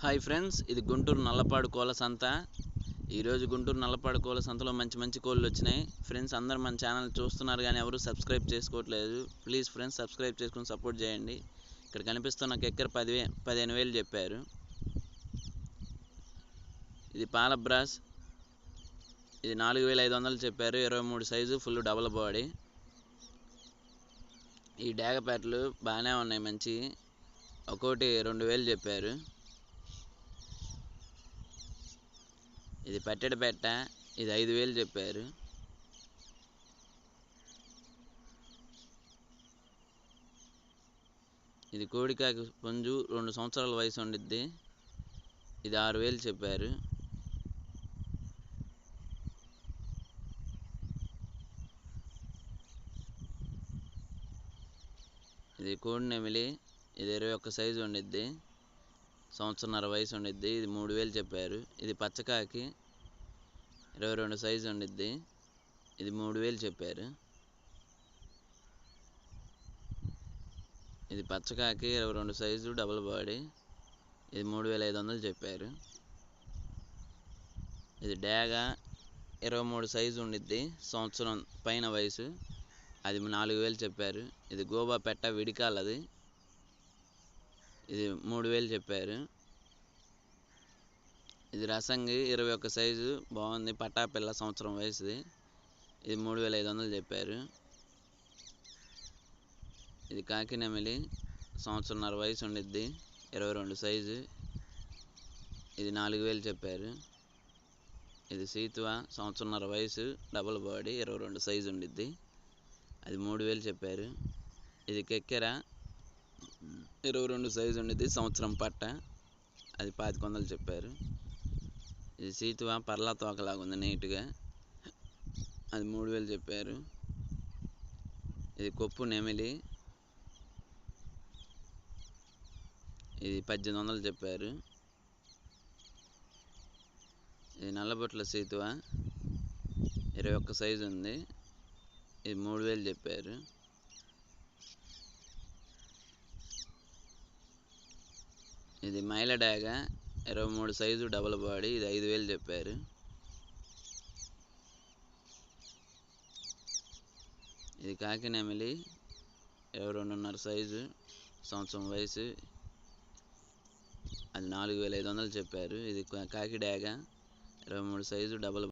Hi friends ఇది గుంటూరు నల్లపాడు కోళ్ళ సంత. ఈరోజు గుంటూరు నల్లపాడు కోళ్ళ సంతలో మంచి మంచి కోళ్ళు వచ్చినాయి. ఫ్రెండ్స్ అందరూ మన ఛానల్ చూస్తున్నారు కానీ ఎవరు సబ్స్క్రైబ్ చేసుకోవట్లేదు. ప్లీజ్ ఫ్రెండ్స్ సబ్స్క్రైబ్ చేసుకుని సపోర్ట్ చేయండి. ఇక్కడ కనిపిస్తున్న ఎక్కర పదివే పదిహేను వేలు చెప్పారు. ఇది పాల బ్రాస్. ఇది నాలుగు వేల ఐదు వందలు చెప్పారు. ఇరవై మూడు సైజు ఫుల్ డబల్ బాడీ. ఈ డాగపేటలు బాగానే ఉన్నాయి మంచి. ఒక్కోటి రెండు వేలు చెప్పారు. ఇది పెట్టెడు పెట్ట ఇది ఐదు వేలు చెప్పారు. ఇది కోడికాకి పుంజు రెండు సంవత్సరాల వయసు ఉండిద్ది. ఇది ఆరు వేలు చెప్పారు. ఇది కోడి నెమిలి ఇది ఇరవై ఒక్క సైజు ఉండిద్ది. సంవత్సరన్నర వయసు ఉండిద్ది ఇది మూడు వేలు చెప్పారు. ఇది పచ్చకాకి ఇరవై రెండు సైజు ఉండిద్ది ఇది మూడు వేలు చెప్పారు. ఇది పచ్చకాకి ఇరవై రెండు సైజు డబుల్ బాడీ ఇది మూడు వేల ఐదు వందలు చెప్పారు. ఇది డ్యాగ ఇరవై మూడు సైజు ఉండిద్ది సంవత్సరం పైన వయసు అది నాలుగు వేలు చెప్పారు. ఇది గోబా పెట్ట విడికాలది ఇది మూడు వేలు చెప్పారు. ఇది రసంగి ఇరవై ఒక్క సైజు బాగుంది పట్టా పిల్ల సంవత్సరం వయసుది. ఇది మూడు వేల ఐదు వందలు చెప్పారు. ఇది కాకినమిలి సంవత్సరంన్నర వయసు ఉండిద్ది ఇరవై రెండు సైజు. ఇది నాలుగు వేలు చెప్పారు. ఇది సీతువ సంవత్సరంన్నర వయసు డబుల్ బాడీ ఇరవై రెండు సైజు ఉండిద్ది. అది మూడు వేలు చెప్పారు. ఇది కెక్కెర ఇరవై రెండు సైజు ఉండేది సంవత్సరం పట్ట. అది పాతిక వందలు చెప్పారు. ఇది సీతువ పర్లా తోకలాగా ఉంది నీట్గా. అది మూడు వేలు చెప్పారు. ఇది కొప్పు నెమిలి. ఇది పద్దెనిమిది వందలు చెప్పారు. ఇది నల్లబొట్ల సీతువ. ఇరవై ఒక్క సైజు ఉంది. ఇది మూడు వేలు చెప్పారు. ఇది మైల డాగ ఇరవై మూడు సైజు డబల్ బాడీ ఇది ఐదు వేలు చెప్పారు. ఇది కాకినెమిలి ఇరవై రెండున్నర సైజు సంవత్సరం వయసు. అది నాలుగు వేల ఐదు వందలు చెప్పారు. ఇది కాకి డాగ ఇరవై మూడు సైజు డబల్